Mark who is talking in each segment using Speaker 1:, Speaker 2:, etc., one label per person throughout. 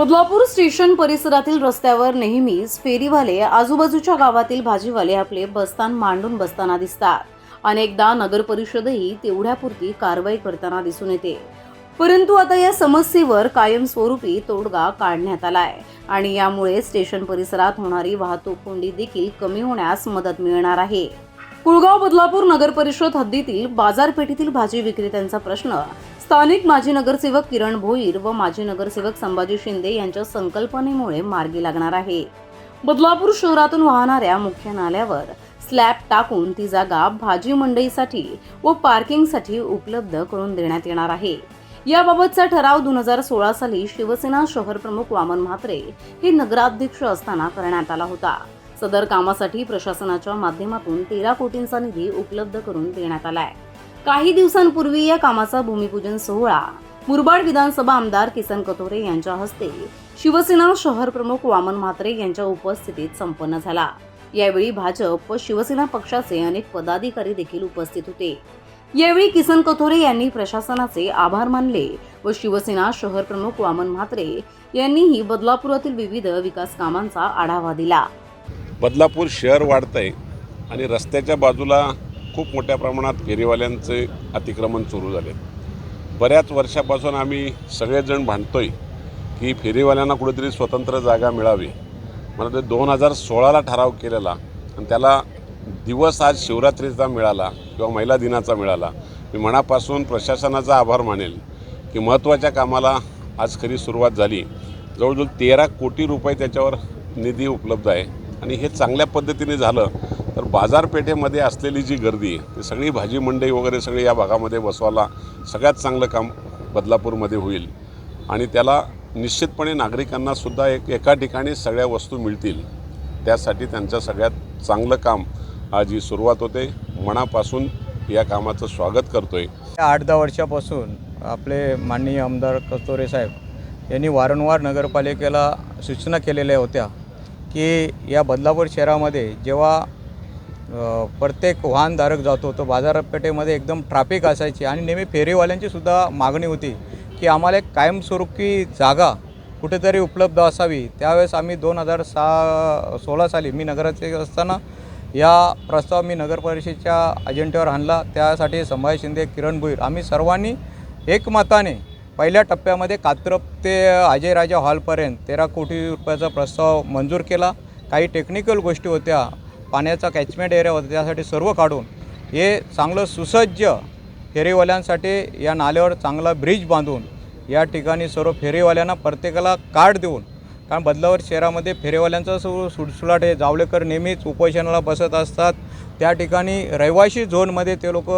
Speaker 1: Badlapur station परिसरातील रस्त्यावर नेहमीच फेरीवाले आजूबाजूच्या गावातील भाजीवाले आपले बस्तान मांडून बसताना दिसतात. अनेकदा नगर परिषदही तेवढ्यापुरती कारवाई करताना दिसून येते. परंतु आता या समस्येवर कायमस्वरूपी तोडगा काढण्यात आलाय आणि यामुळे स्टेशन परिसरात होणारी वाहतूक कोंडी देखील कमी होण्यास मदत मिळणार आहे. कुळगाव बदलापूर नगर परिषद हद्दीतील बाजारपेठेतील भाजी विक्रेत्यांचा प्रश्न स्थानिक माजी नगरसेवक किरण भोईर व माजी नगरसेवक संभाजी शिंदे यांच्या संकल्पनेमुळे मार्गी लागणार आहे. बदलापूर शहरातून वाहणाऱ्या मुख्य नाल्यावर स्लॅब टाकून ती जागा भाजी मंडईसाठी व पार्किंगसाठी उपलब्ध करून देण्यात येणार आहे. याबाबतचा ठराव दोन हजार सोळा साली शिवसेना शहर प्रमुख वामन म्हात्रे हे नगराध्यक्ष असताना करण्यात आला होता. सदर कामासाठी प्रशासनाच्या माध्यमातून तेरा कोटींचा निधी उपलब्ध करून देण्यात आला आहे काही दिवसांपूर्वी या कामाचा भूमिपूजन सोहळा मुरबाड विधानसभा आमदार किसन कथोरे यांच्या हस्ते शिवसेना शहर प्रमुख वामन म्हात्रे यांच्या उपस्थितीत संपन्न झाला. यावेळी भाजप व शिवसेना पक्षाचे अनेक पदाधिकारी देखील उपस्थित होते. यावेळी किसन कथोरे यांनी प्रशासनाचे आभार मानले व शिवसेना शहर प्रमुख वामन म्हात्रे यांनीही बदलापुरातील विविध विकास कामांचा आढावा दिला.
Speaker 2: बदलापूर शहर वाढतंय आणि रस्त्याच्या बाजूला खूप मोठ्या प्रमाणात फेरीवाल्यांचे अतिक्रमण सुरू झाले. बऱ्याच वर्षापासून आम्ही सगळेजण भांडतोय की फेरीवाल्यांना कुठेतरी स्वतंत्र जागा मिळावी. मला ते दोन हजार सोळाला ठराव केलेला आणि त्याला दिवस आज शिवरात्रीचा मिळाला किंवा महिला दिनाचा मिळाला. मी मनापासून प्रशासनाचा आभार मानेल की महत्त्वाच्या कामाला आज खरी सुरुवात झाली. जवळजवळ तेरा कोटी रुपये त्याच्यावर निधी उपलब्ध आहे आणि हे चांगल्या पद्धतीने झालं तर बाजारपेठेमध्ये असलेली जी गर्दी आहे ती सगळी भाजी मंडई वगैरे सगळी या भागामध्ये बसवायला सगळ्यात चांगलं काम बदलापूरमध्ये होईल. आणि त्याला निश्चितपणे नागरिकांनासुद्धा एक एका ठिकाणी सगळ्या वस्तू मिळतील. त्यासाठी त्यांचं सगळ्यात चांगलं काम आज ही सुरुवात होते. मनापासून या कामाचं स्वागत करतो आहे
Speaker 3: आठ दहा वर्षापासून आपले माननीय आमदार कस्तोरे साहेब यांनी वारंवार नगरपालिकेला सूचना केलेल्या होत्या की या बदलापूर शहरामध्ये जेव्हा प्रत्येक वाहनधारक जातो तो बाजारपेठेमध्ये एकदम ट्रॅफिक असायची आणि नेहमी फेरीवाल्यांची सुद्धा मागणी होती की आम्हाला एक कायमस्वरूपी जागा कुठेतरी उपलब्ध असावी. त्यावेळेस आम्ही दोन हजार सहा सोळा साली मी नगराचे असताना या प्रस्ताव मी नगरपरिषदेच्या अजेंट्यावर आणला. त्यासाठी संभाजी शिंदे किरण भुईर आम्ही सर्वांनी एकमताने पहिल्या टप्प्यामध्ये कात्रप ते अजयराजा हॉलपर्यंत तेरा कोटी रुपयाचा प्रस्ताव मंजूर केला. काही टेक्निकल गोष्टी होत्या. पाण्याचा कॅचमेंट एरिया होता त्यासाठी सर्व काढून हे चांगलं सुसज्ज फेरीवाल्यांसाठी या नाल्यावर चांगला ब्रिज बांधून या ठिकाणी सर्व फेरीवाल्यांना प्रत्येकाला कार्ड देऊन कारण बदलावर शहरामध्ये फेरीवाल्यांचा सु सुटसुलाट आहे. जावळेकर नेहमीच उपोषणाला बसत असतात. त्या ठिकाणी रहिवाशी झोनमध्ये ते लोक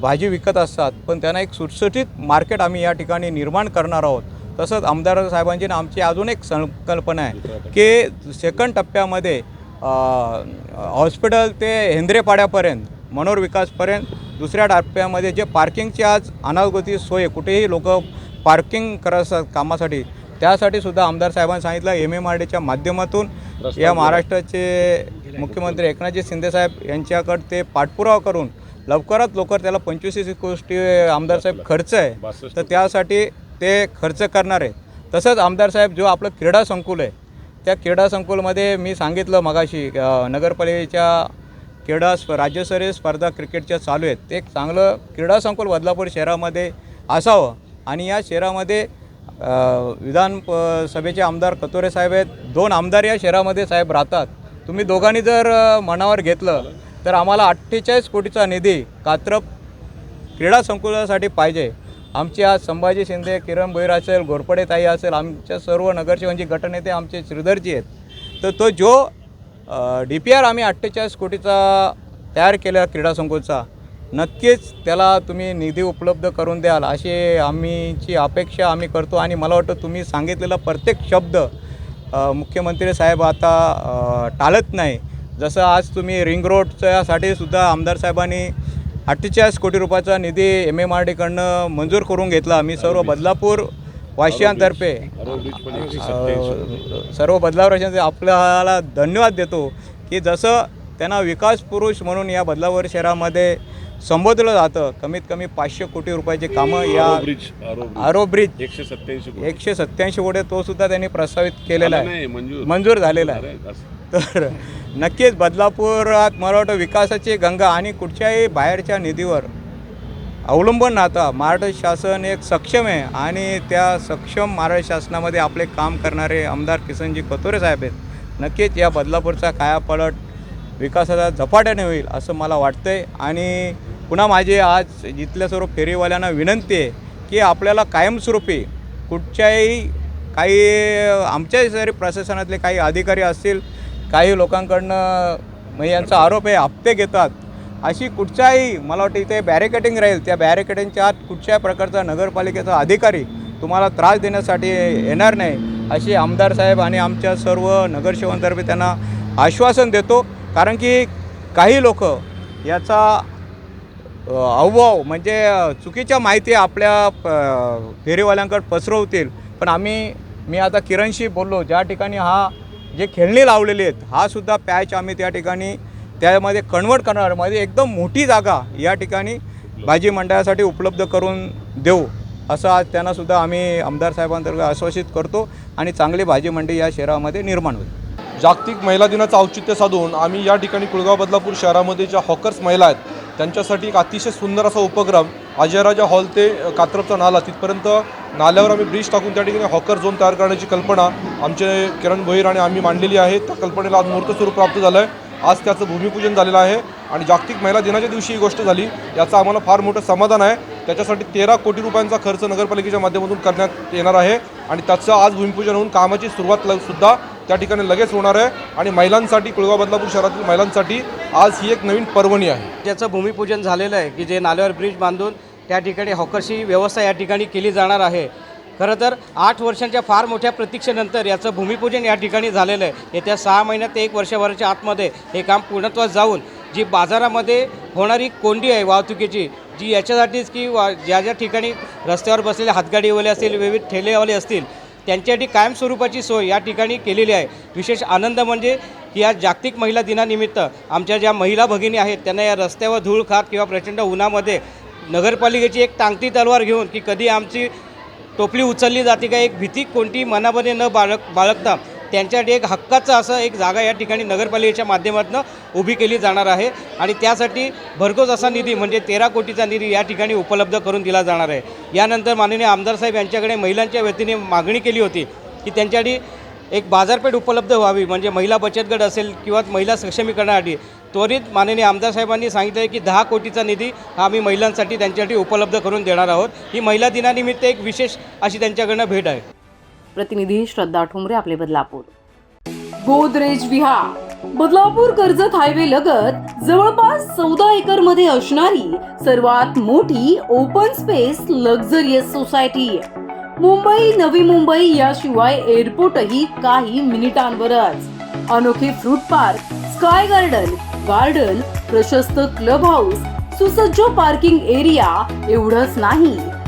Speaker 3: भाजी विकत असतात. पण त्यांना एक सुटसुटीत मार्केट आम्ही या ठिकाणी निर्माण करणार आहोत. तसंच आमदार साहेबांची आमची अजून एक संकल्पना आहे की सेकंड टप्प्यामध्ये हॉस्पिटल ते हेंद्रेपाड्यापर्यंत मनोर विकासपर्यंत दुसऱ्या टप्प्यामध्ये जे पार्किंगची आज अनागोती सोय कुठेही लोक पार्किंग करत असतात कामासाठी त्यासाठी सुद्धा आमदार साहेबांनी सांगितलं एम एम आर डीच्या माध्यमातून या महाराष्ट्राचे मुख्यमंत्री एकनाथजी शिंदेसाहेब यांच्याकडे ते पाठपुरावा करून लवकरात लवकर त्याला पंचवीस गोष्टी आमदार साहेब खर्च आहे. तर त्यासाठी ते खर्च करणार आहे. तसंच आमदार साहेब जो आपलं क्रीडा संकुल आहे त्या क्रीडा संकुलमध्ये मी सांगितलं मगाशी नगरपालिकेच्या क्रीडा स्प राज्यस्तरीय स्पर्धा क्रिकेटच्या चालू आहेत. ते एक चांगलं क्रीडा संकुल बदलापूर शहरामध्ये असावं आणि या शहरामध्ये विधान सभेचे आमदार कतोरे साहेब आहेत. दोन आमदार या शहरामध्ये साहेब राहतात. तुम्ही दोघांनी जर मनावर घेतलं तर आम्हाला अठ्ठेचाळीस कोटीचा निधी कात्रप क्रीडा संकुलासाठी पाहिजे. आमचे आज संभाजी शिंदे किरण भोईर असेल घोरपडे ताई असेल आमच्या सर्व नगरसेवांची म्हणजे गटनेते आमचे श्रीधरजी आहेत. तर तो जो डी पी आर आम्ही अठ्ठेचाळीस कोटीचा तयार केला क्रीडा संकुलचा नक्कीच त्याला तुम्ही निधी उपलब्ध करून द्याल अशी आम्हीची अपेक्षा आम्ही करतो आणि मला वाटतं तुम्ही सांगितलेला प्रत्येक शब्द मुख्यमंत्री साहेब आता टाळत नाही. जसं आज तुम्ही रिंग रोडच्यासाठी सुद्धा आमदार साहेबांनी अठ्ठेचाळीस कोटी रुपयाचा निधी एम एम आर डीकडनं मंजूर करून घेतला. मी सर्व बदलापूर वाशियांतर्फे सर्व बदलावर आपल्याला धन्यवाद देतो की जसं त्यांना विकास पुरुष म्हणून या बदलावर शहरामध्ये संबोधलं जातं कमीत कमी पाचशे कोटी रुपयाची कामं या
Speaker 2: आरो ब्रिज एकशे सत्याऐंशी कोटी.
Speaker 3: एकशे सत्याऐंशी कोटी तो सुद्धा त्यांनी प्रस्तावित केलेला आहे.
Speaker 2: मंजूर.
Speaker 3: झालेला आहे. तर नक्कीच बदलापुरात मला वाटतं विकासाची गंगा आणि कुठच्याही बाहेरच्या निधीवर अवलंबून राहता महाराष्ट्र शासन एक सक्षम आहे आणि त्या सक्षम महाराष्ट्र शासनामध्ये आपले काम करणारे आमदार किसनजी कतोरे साहेब आहेत. नक्कीच या बदलापूरचा कायापलट विकासाचा झपाट्याने होईल असं मला वाटतंय. आणि पुन्हा माझी आज जिथल्या सर्व फेरीवाल्यांना विनंती आहे की आपल्याला कायमस्वरूपी कुठच्याही काही आमच्या जरी प्रशासनातले काही अधिकारी असतील काही लोकांकडनं म्हणजे यांचा आरोप आहे हप्ते घेतात. अशी कुठच्याही मला वाटतं इथे बॅरिकेटिंग राहील. त्या बॅरिकेडिंगच्या आत कुठच्याही प्रकारचा नगरपालिकेचा अधिकारी तुम्हाला त्रास देण्यासाठी येणार नाही अशी आमदार साहेब आणि आमच्या सर्व नगरसेवकांतर्फे त्यांना आश्वासन देतो. कारण की काही लोक याचा अव्वाव म्हणजे चुकीच्या माहिती आपल्या प- फेरीवाल्यांकडे पसरवतील. पण आम्ही मी आता किरणशी बोललो. ज्या ठिकाणी हा जे खेळणी लावलेली आहेत हा सुद्धा पॅच आम्ही त्या ठिकाणी त्यामध्ये कन्वर्ट करणार. म्हणजे एकदम मोठी जागा या ठिकाणी भाजी मंडळासाठी उपलब्ध करून देऊ असं आज त्यांना सुद्धा आम्ही आमदार साहेबांतर्गत आश्वासित करतो आणि चांगली भाजी मंडी या शहरामध्ये निर्माण होईल.
Speaker 4: जागतिक महिला दिनाचं औचित्य साधून आम्ही या ठिकाणी कुळगाव बदलापूर शहरामध्ये ज्या हॉकर्स महिला आहेत त्यांच्यासाठी एक अतिशय सुंदर असा उपक्रम अजयराजा हॉल ते कात्रपचा नाला तिथपर्यंत नाल्यावर आम्ही ब्रिज टाकून त्या ठिकाणी हॉकर झोन तयार करण्याची कल्पना आमचे किरण भोईर आणि आम्ही मांडलेली आहे. त्या कल्पनेला आज मूर्त स्वरूप प्राप्त झालं आहे आज त्याचं भूमिपूजन झालेलं आहे आणि जागतिक महिला दिनाच्या दिवशी ही गोष्ट झाली याचं आम्हाला फार मोठं समाधान आहे. त्याच्यासाठी तेरा कोटी रुपयांचा खर्च नगरपालिकेच्या माध्यमातून करण्यात येणार आहे आणि त्याचं आज भूमिपूजन होऊन कामाची सुरुवात सुद्धा त्या ठिकाणी लगेच होणार आहे. आणि महिलांसाठी कुळगाव बदलापूर शहरातील महिलांसाठी आज ही एक नवीन पर्वणी आहे.
Speaker 5: ज्याचं भूमिपूजन झालेलं आहे की जे नाल्यावर ब्रिज बांधून त्या ठिकाणी हॉकरशी व्यवस्था या ठिकाणी केली जाणार आहे. खरं तर आठ वर्षांच्या फार मोठ्या प्रतीक्षेनंतर याचं भूमिपूजन या ठिकाणी झालेलं आहे. येत्या सहा महिन्यात ते एक वर्षभराच्या आतमध्ये हे काम पूर्णत्वास जाऊन जी बाजारामध्ये होणारी कोंडी आहे वाहतुकीची जी याच्यासाठीच की वा ज्या ज्या ठिकाणी रस्त्यावर बसलेले हातगाडीवाले असतील विविध ठेलेवाले असतील त्यांच्यासाठी कायमस्वरूपाची सोय या ठिकाणी केलेली आहे. विशेष आनंद म्हणजे की या जागतिक महिला दिनानिमित्त आमच्या ज्या महिला भगिनी आहेत त्यांना या रस्त्यावर धूळ खात किंवा प्रचंड उन्हामध्ये नगरपालिकेची एक टांगती तलवार घेऊन की कधी आमची टोपली उचलली जाते का एक भीती कोणती मनामध्ये न बाळग बाळगता त्यांच्यासाठी एक हक्काचं असं एक जागा या ठिकाणी नगरपालिकेच्या माध्यमातून उभी केली जाणार आहे. आणि त्यासाठी भरघोस असा निधी म्हणजे तेरा कोटीचा निधी या ठिकाणी उपलब्ध करून दिला जाणार आहे. यानंतर माननीय आमदार साहेब यांच्याकडे महिलांच्या वतीने मागणी केली होती की त्यांच्यासाठी एक बाजारपेठ उपलब्ध व्हावी म्हणजे महिला बचत गट असेल किंवा महिला सक्षमीकरणासाठी. त्वरित माननीय आमदार साहेबांनी सांगितलं आहे की दहा कोटीचा निधी हा आम्ही महिलांसाठी त्यांच्यासाठी उपलब्ध करून देणार आहोत. ही महिला दिनानिमित्त एक विशेष अशी त्यांच्याकडनं भेट आहे.
Speaker 1: प्रतिनिधी श्रद्धा ठोंबरे आपले बदलापूर. गोदरेज विहार. बदलापूर कर्जत हायवे लगत जवळपास चौदा एकरमध्ये असणारी सर्वात मोठी open space luxurious society. Mumbai Navi Mumbai याशिवाय एअरपोर्टही काही मिनिटांवरच. अनोखे fruit park sky garden garden प्रशस्त क्लब हाऊस सुसज्ज पार्किंग एरिया एवढंच नाही.